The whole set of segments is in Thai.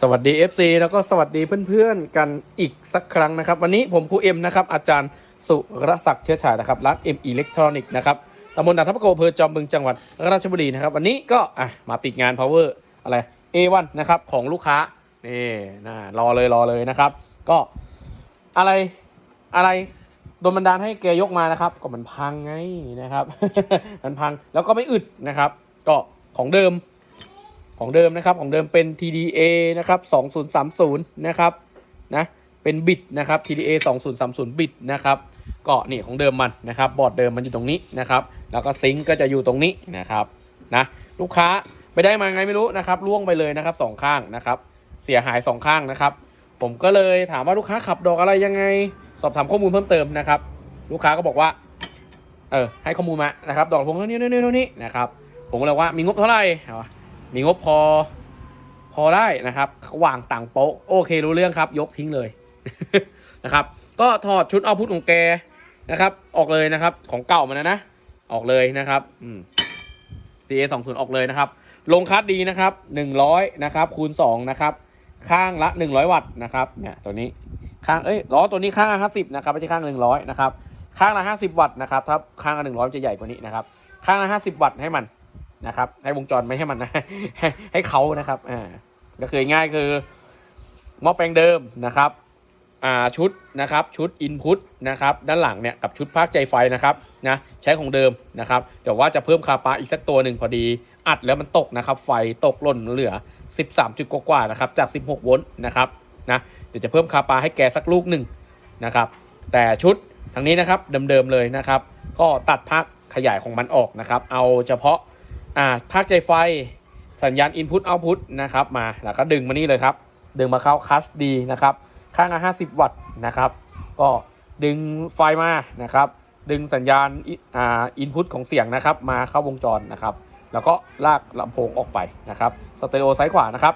สวัสดี FC แล้วก็สวัสดีเพื่อนๆกันอีกสักครั้งนะครับ วันนี้ผมครูเอ็มนะครับอาจารย์สุรศักดิ์เชื้อฉายนะครับร้านเอ็มอิเล็กทรอนิกส์นะครับตำบลนาทับโกอำเภอจอมบึงจังหวัดราชบุรีนะครับ วันนี้ก็อะมาปิดงาน power อะไร A1 นะครับของลูกค้านี่นะรอเลยรอเลยนะครับ ก็อะไรอะไรโดนบันดาลให้แกยกมานะครับ ก็มันพังไงนะครับ มันพังแล้วก็ไม่อึดนะครับ ก็ของเดิม ของเดิมนะครับของเดิมเป็น TDA นะครับ2030นะครับนะเป็นบิตนะครับ TDA 2030บิตนะครับก็นี่ของเดิมมันนะครับบอร์ดเดิมมันอยู่ตรงนี้นะครับแล้วก็ซิงก์ก็จะอยู่ตรงนี้นะครับนะลูกค้าไปได้มาไงไม่รู้นะครับล่วงไปเลยนะครับสองข้างนะครับเสียหายสองข้างนะครับผมก็เลยถามว่าลูกค้าขับดอกอะไรยังไง สอบถามข้อมูลเพิ่มเติมนะครับ ลูกค้าก็บอกว่าเออให้ข้อมูลมานะครับ ดอกลำโพงเท่านี้เท่านี้เท่านี้นะครับผมก็เลยว่ามีงบเท่าไหร่อะ มีงบพอ พอได้นะครับวางต่างโป๊ะโอเครู้เรื่องครับ ยกทิ้งเลยนะครับ ก็ถอดชุดเอาพุทของแกนะครับ ออกเลยนะครับ ของเก่ามันนะนะ ออกเลยนะครับอืม CA 2 0ออกเลยนะครับ ลงคัสดีนะครับ 100 นะครับ คูณ 2 นะครับ ข้างละ 100 วัตต์นะครับ เนี่ยตัวนี้ ข้าง เอ้ย ล้อตัวนี้ข้างละ50 นะครับ ไม่ใช่ข้างละ100 นะครับ ข้างละ 50 วัตต์นะครับ ถ้าข้างละ100 จะใหญ่กว่านี้นะครับ ข้างละ 50 วัตต์ให้มัน นะครับ ให้วงจรไม่ให้มันนะให้ให้เขานะครับอ่าก็คือง่ายคือหม้อแปลงเดิมนะครับอ่าชุดนะครับชุดอินพุตนะครับด้านหลังเนี่ยกับชุดภาคใจไฟนะครับนะใช้ของเดิมนะครับเดี๋ยวว่าจะเพิ่มคาปาอีกสักตัวหนึ่งพอดี อัดแล้วมันตกนะครับ ไฟตกหล่นเหลือ 13 จุดกว่าๆนะครับจาก 16 โวลต์นะครับนะเดี๋ยวจะเพิ่มคาปาให้แกสักลูกหนึ่งนะครับ แต่ชุดทางนี้นะครับเดิมๆเลยนะครับ ก็ตัดภาคขยายของมันออกนะครับ เอาเฉพาะ อ่าภาคใจไฟสัญญาณ Input Output นะครับมาแล้วก็ดึงมานี่เลยครับ ดึงมาเข้าคัสดีนะครับข้างละ50 วัตต์นะครับ ก็ดึงไฟมานะครับ ดึงสัญญาณอ่า Input ของเสียงนะครับ มาเข้าวงจรนะครับ แล้วก็ลากลำโพงออกไปนะครับสเตอริโอซ้ายขวานะครับ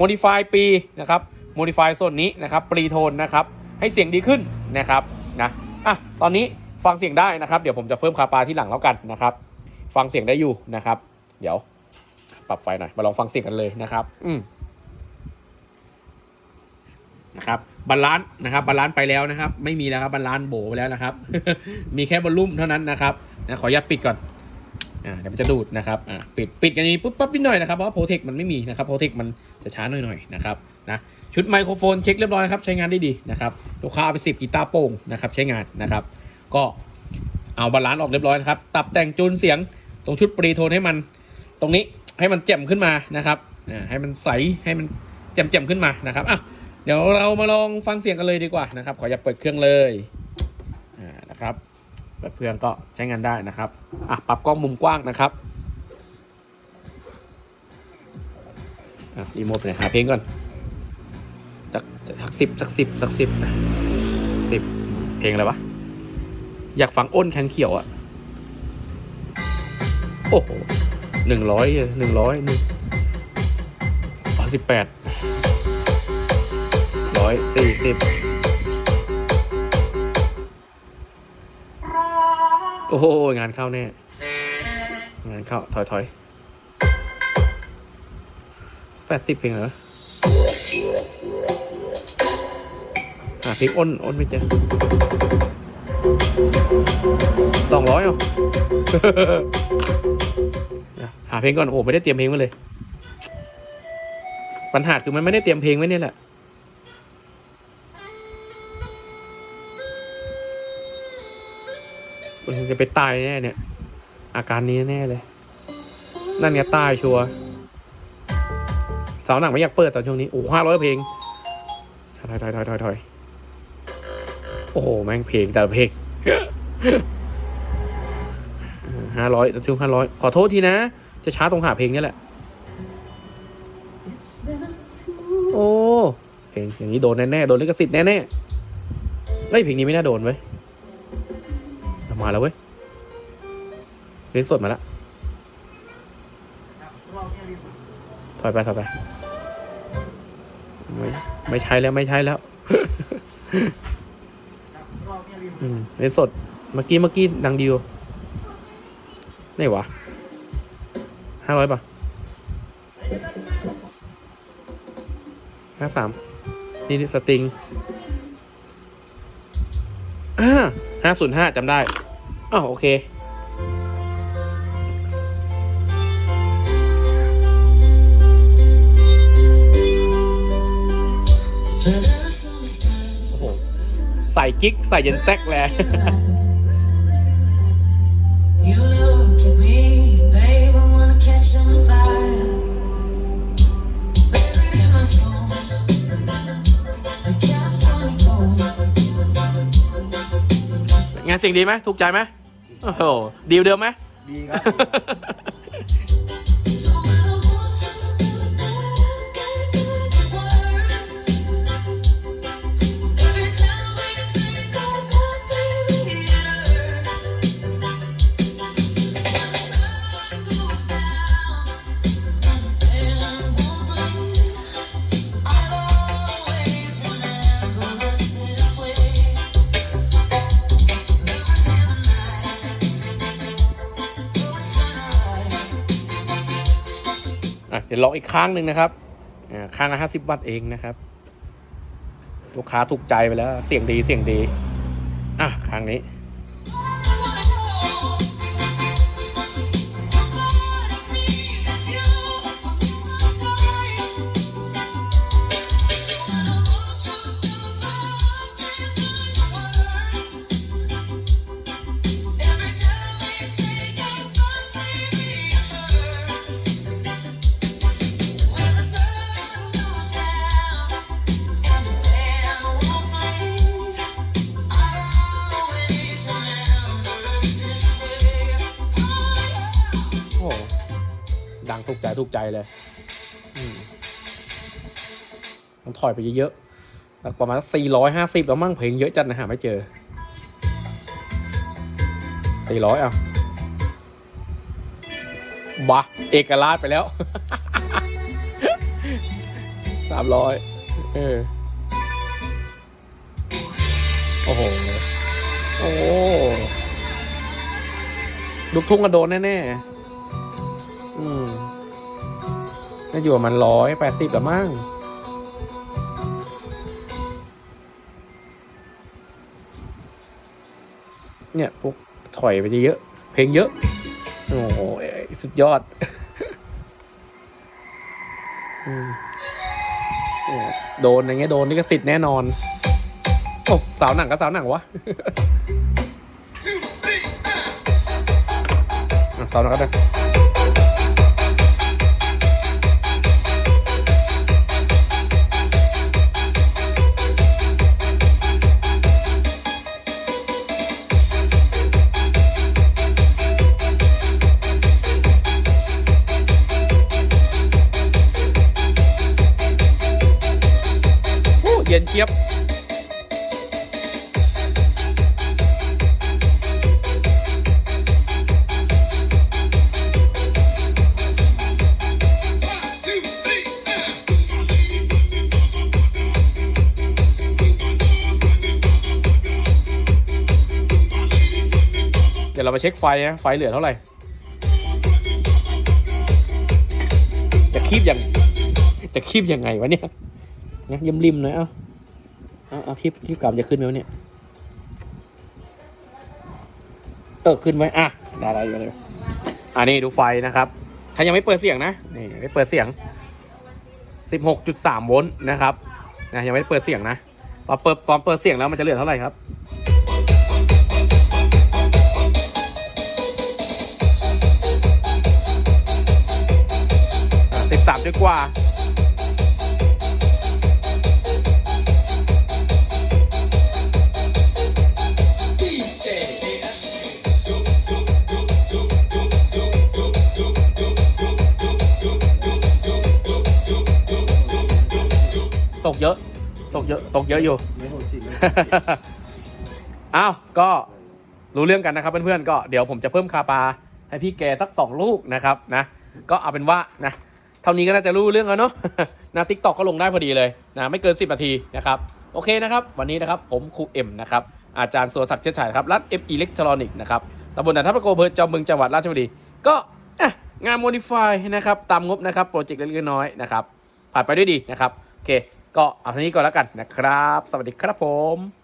Modify ปีนะครับ Modify ส่วนนี้นะครับปรีโทนนะครับ ให้เสียงดีขึ้นนะครับนะอะตอนนี้ฟังเสียงได้นะครับ เดี๋ยวผมจะเพิ่มคาปาที่หลังแล้วกันนะครับ ฟังเสียงได้อยู่นะครับ เดี๋ยว ปรับไฟหน่อย มาลองฟังเสียงกันเลยนะครับ อืมนะครับบาลานซ์นะครับบาลานซ์ไปแล้วนะครับ ไม่มีแล้วครับบาลานซ์โบไปแล้วนะครับ มีแค่บอลลุ่มเท่านั้นนะครับนะขออนุญาตปิดก่อนอ่าเดี๋ยวมันจะดูดนะครับอ่าปิดปิดกันนี้ปุ๊บปั๊บนิดหน่อยนะครับเพราะว่าโปรเทคมันไม่มีนะครับโปรเทคมันจะช้าหน่อยๆนะครับนะชุดไมโครโฟนเช็คเรียบร้อยครับใช้งานได้ดีนะครับลูกค้าเอาไปสิบกีตาร์โป่งนะครับใช้งานนะครับ ก็เอาบาลานซ์ออกเรียบร้อยนะครับตับแต่งจูนเสียงตรงชุดปรีโทนให้มัน ตรงนี้ให้มันแจ่มขึ้นมานะครับให้มันใสให้มันแจ่มแจ่มๆขึ้นมานะครับอะเดี๋ยวเรามาลองฟังเสียงกันเลยดีกว่านะครับ ขออย่าเปิดเครื่องเลยอ่านะครับเปิดเครื่องก็ใช้งานได้นะครับอะปรับกล้องมุมกว้างนะครับอะรีโมทไปหนหาเพลงก่อนสักสักสิบสักสิบสักสิบนะสิบเพลงอะไรวะอยากฟังอ้นแคนเขียวอะโอ้โห หนึ่งร้อยหนึ่งร้อยหนึ่งสิบแปดร้อยสี่สิบโอ้โห งานเข้าแน่ งานเข้า ถอยถอยแปดสิบเพลงเหรอหาเพลงอ้น อ้นไม่เจอสองร้อยอะ หาเพลงก่อนโอ้ไม่ได้เตรียมเพลงมาเลย ปัญหาคือมันไม่ได้เตรียมเพลงไว้เนี่ยแหละมันจะไปตายแน่เนี่ย อาการนี้แน่เลย นั่นไงตายชัวร์สาวหนังไม่อยากเปิดตอนช่วงนี้โอ้ห้าร้อยเพลงถอยถอยถอยถอยถอยโอ้โหแม่งเพลงแต่ละเพลงห้าร้อยถึงห้าร้อยขอโทษทีนะ จะช้าตรงหาเพลงนี่แหละ โอ้เพลงอย่างนี้โดนแน่ๆโดนลิขสิทธิ์แน่ๆเฮ้ยเพลงนี้ไม่น่าโดนเว้ยมาแล้วเว้ยเล่นสดมาแล้วถอยไปถอยไปไม่ไม่ใช่แล้วไม่ใช่แล้วอืมเล่นสดเมื่อกี้เมื่อกี้ดังดีอยู่ไหนวะ ห้าร้อยป่ะห้าสามนี่สตริงห้าศูนย์ห้าจำได้อ้าวโอเคโอ้โหใส่กิ๊ก ใส่เย็นแซกแล You งานเสียงดีไหมถูกใจไหมโอ้โหดีลเดิมไหมดีครับ ลองอีกครั้งหนึ่งนะครับอ่าข้างละห้าสิบวัตต์เองนะครับ ลูกค้าถูกใจไปแล้ว เสียงดีเสียงดี อะครั้งนี้ังถูกใจถูกใจเลยมต้องถอยไปเยอะๆประมาณสี่ร้อยห้าสิบแล้วมั่งเพลงเยอะจัดนะหาไม่เจอสี่ร้อยอะบะเอกราชไปแล้วสามร้อยเออ โอ้โห โอ้ลูกทุ่งกระโดนแน่ๆ อืม น่าอยู่ประมาณร้อยแปดสิบละมั้งเนี่ยพวกถอยไปเยอะ เพลงเยอะ โอ้โหสุดยอดโดนอย่างเงี้ยโดนนี่ก็สิทธิ์แน่นอนโอ้สาวหนังก็สาวหนังวะสาวหนังก็ได้ นเจี๊ยบเดี๋ยวเรามาเช็คไฟนะ ไฟเหลือเท่าไหร่ จะคีบอยังจะคีบยังไงวะเนี่ยนะยิ้มริมหน่อยเอ้า เอาเอาที่ที่กลับจะขึ้นไหมวะเนี่ยเออขึ้นไว้อะได้ได้อยู่เลยอ่านี่ดูไฟนะครับ ถ้ายังไม่เปิดเสียงนะนี่ไม่เปิดเสียง 16.3 โวลต์นะครับนะยังไม่เปิดเสียงนะพอเปิดพอเปิดเสียงแล้วมันจะเหลือเท่าไหร่ครับสิบสามจุดกว่า กเยอะ ตกเยอะตกเยอะอยู่ไม่โหดจริงอ้าวก็รู้เรื่องกันนะครับเพื่อนๆก็เดี๋ยวผมจะเพิ่มคาปาให้พี่แกสักสองลูกนะครับนะก็เอาเป็นว่านะเท่านี้ก็น่าจะรู้เรื่องแล้วเนาะ นะทิกตอกก็ลงได้พอดีเลยนะไม่เกิน 10 นาทีนะครับโอเคนะครับ วันนี้นะครับผมครูเอ็มนะครับอาจารย์สุรศักดิ์เชื้อฉายครับรัฐเอ็มอิเล็กทรอนิกส์นะครับตำบลด่านทับประโกอำเภอจอมบึงจังหวัดราชบุรีก็อะงานโมดิฟายนะครับตามงบนะครับโปรเจกต์เล็กๆน้อยๆนะครับผ่านไปด้วยดีนะครับโอเค ก็เอาเท่านี้ก่อนแล้วกันนะครับ สวัสดีครับผม